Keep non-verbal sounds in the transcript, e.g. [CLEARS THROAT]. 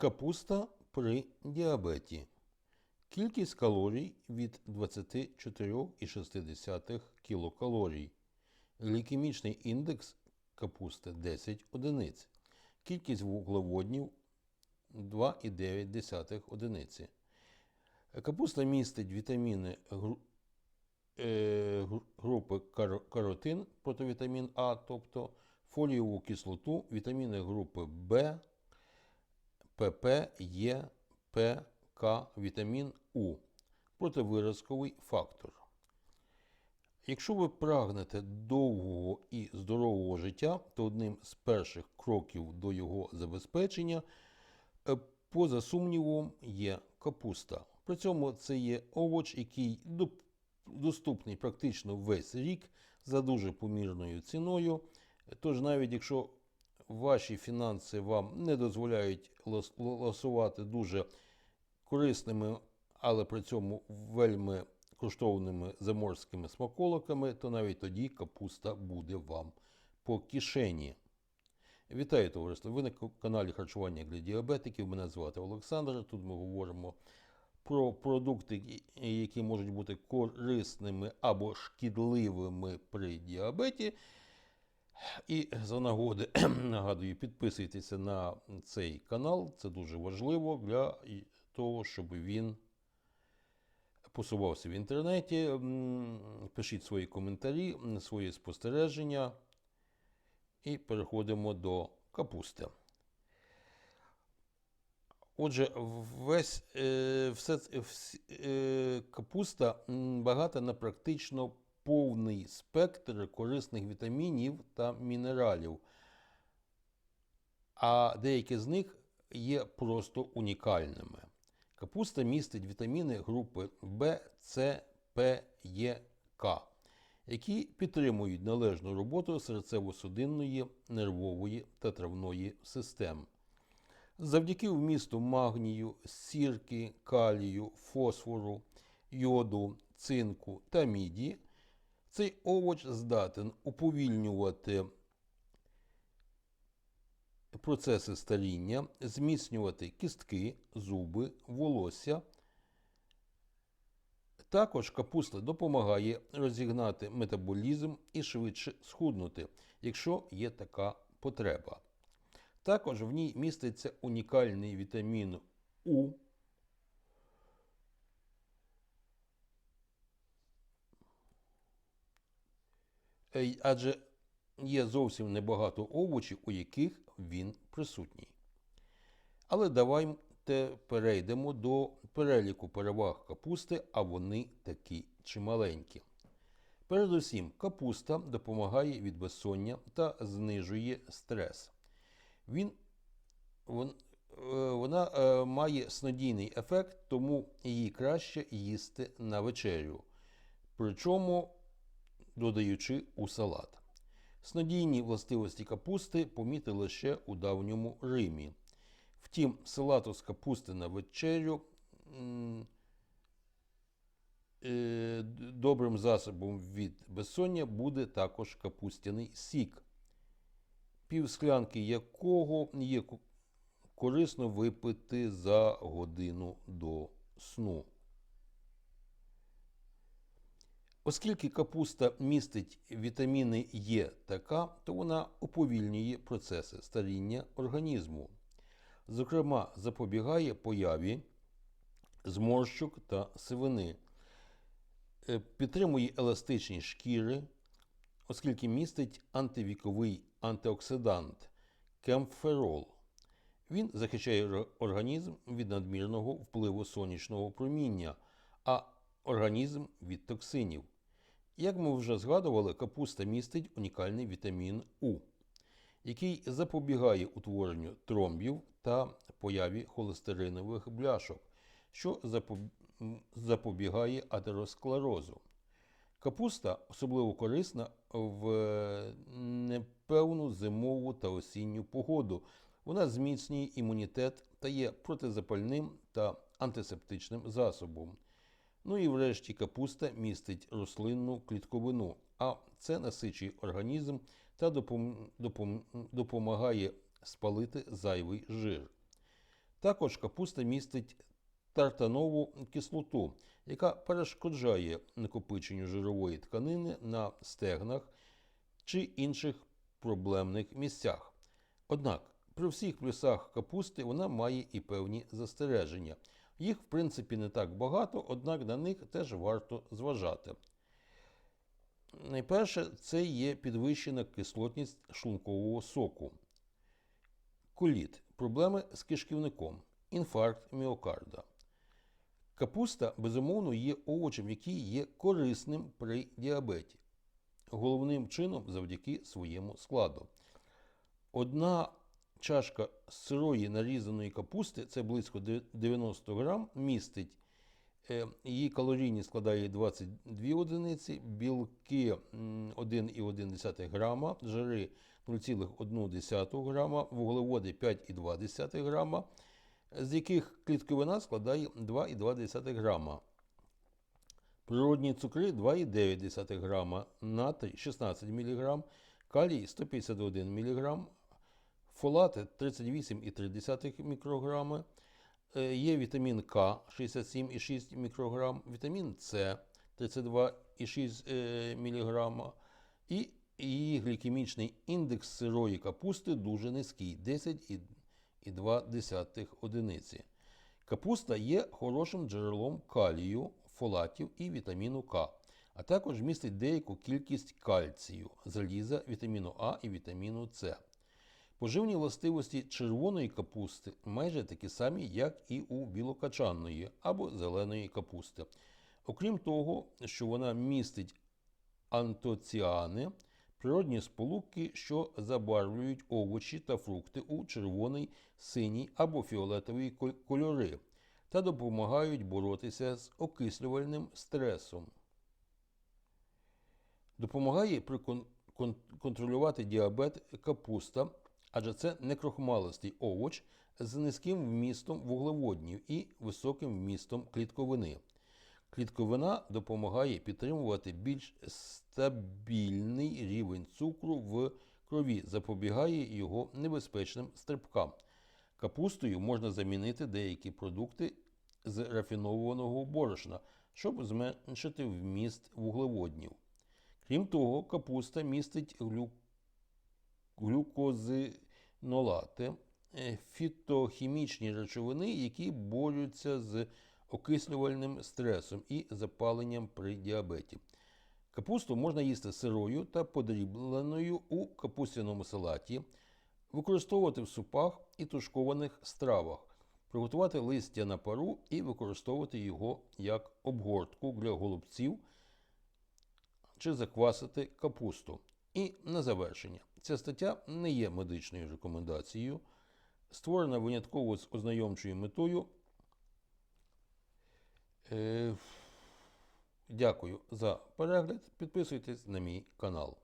Капуста при діабеті. Кількість калорій від 24,6 кілокалорій. Глікемічний індекс капусти 10 одиниць. Кількість вуглеводнів 2,9 одиниці. Капуста містить вітаміни е, групи каро- каротин, противітамін А, тобто фолієву кислоту, вітаміни групи В, ПП, Е, вітамін У, противиразковий фактор. Якщо ви прагнете довгого і здорового життя, то одним з перших кроків до його забезпечення, е, поза сумнівом, є капуста. При цьому це є овоч, який доступний практично весь рік за дуже помірною ціною. Тож навіть якщо ваші фінанси вам не дозволяють ласувати дуже корисними, але при цьому вельми коштовними заморськими смаколиками, то навіть тоді капуста буде вам по кишені. Вітаю, товариство! Ви на каналі Харчування для діабетиків. Мене звати Олександр. Тут ми говоримо про продукти, які- можуть бути корисними або шкідливими при діабеті. І за нагоди [CLEARS THROAT] нагадую, підписуйтеся на цей канал. Це дуже важливо для того, щоб він посувався в інтернеті. Пишіть свої коментарі, свої спостереження. І переходимо до капусти. Отже, весь е, все, е, капуста багата на практично повний спектр корисних вітамінів та мінералів, а деякі з них є просто унікальними. Капуста містить вітаміни групи В, С, П, Е, К, які підтримують належну роботу серцево-судинної, нервової та травної систем. Завдяки вмісту магнію, сірки, калію, фосфору, йоду, цинку та міді, цей овоч здатен уповільнювати процеси старіння, зміцнювати кістки, зуби, волосся. Також капуста допомагає розігнати метаболізм і швидше схуднути, якщо є така потреба. Також в ній міститься унікальний вітамін У. Адже є зовсім небагато овочів, у яких він присутній. Але давайте перейдемо до переліку переваг капусти, а вони такі чималенькі. Передусім, капуста допомагає від безсоння та знижує стрес. Він, вон- е, вона е, має снодійний ефект, тому її краще їсти на вечерю, причому додаючи у салат. Снодійні властивості капусти помітили ще у давньому Римі. Втім, салату з капусти на вечерю е, добрим засобом від безсоння буде також капустяний сік, півсклянки якого є корисно випити за годину до сну. Оскільки капуста містить вітаміни Е та К, то вона уповільнює процеси старіння організму. Зокрема, запобігає появі зморщок та сивини, Е, підтримує еластичність шкіри, оскільки містить антивіковий антиоксидант кемферол. Він захищає організм від надмірного впливу сонячного проміння, а організм від токсинів. Як ми вже згадували, капуста містить унікальний вітамін У, який запобігає утворенню тромбів та появі холестеринових бляшок, що запобігає атеросклерозу. Капуста особливо корисна в непевну зимову та осінню погоду. Вона зміцнює імунітет та є протизапальним та антисептичним засобом. Ну і врешті капуста містить рослинну клітковину, а це насичує організм та допом- допом- допомагає спалити зайвий жир. Також капуста містить тартанову кислоту, яка перешкоджає накопиченню жирової тканини на стегнах чи інших проблемних місцях. Однак при всіх плюсах капусти вона має і певні застереження. Їх, в принципі, не так багато, однак на них теж варто зважати. Найперше, це є підвищена кислотність шлункового соку. Коліт проблеми з кишківником, інфаркт міокарда. Капуста, безумовно, є овочем, який є корисним при діабеті, головним чином завдяки своєму складу. Одна чашка сирої нарізаної капусти, це близько 90 грам, містить е, її калорійність складає 22 одиниці, білки 1,1 грама, жири 0,1 грама, вуглеводи 5,2 грама, з яких клітковина складає 2,2 грама. Природні цукри 2,9 грама, натрій 16 мг, калій 151 мг, фолати 38,3 мікрограми, Е, Є вітамін К 67,6 мікрограм, вітамін С 32,6 мг, і її глікемічний індекс сирої капусти дуже низький 10,2 одиниці. Капуста є хорошим джерелом калію, фолатів і вітаміну К, а також містить деяку кількість кальцію, заліза, вітаміну А і вітаміну С. Поживні властивості червоної капусти майже такі самі, як і у білокачанної або зеленої капусти. Окрім того, що вона містить антоціани, природні сполуки, що забарвлюють овочі та фрукти у червоний, синій або фіолетовий кольори та допомагають боротися з окислювальним стресом. Допомагає при кон- кон- контролювати діабет капуста, адже це некрохмалистий овоч з низьким вмістом вуглеводнів і високим вмістом клітковини. Клітковина допомагає підтримувати більш стабільний рівень цукру в крові, запобігає його небезпечним стрибкам. Капустою можна замінити деякі продукти з рафінованого борошна, щоб зменшити вміст вуглеводнів. Крім того, капуста містить глю... глюкозинолати, е, фітохімічні речовини, які борються з окислювальним стресом і запаленням при діабеті. Капусту можна їсти сирою та подрібленою у капустяному салаті, використовувати в супах і тушкованих стравах, приготувати листя на пару і використовувати його як обгортку для голубців чи заквасити капусту. І на завершення. Ця стаття не є медичною рекомендацією, створена винятково з ознайомчою метою. Е, Дякую за перегляд. Підписуйтесь на мій канал.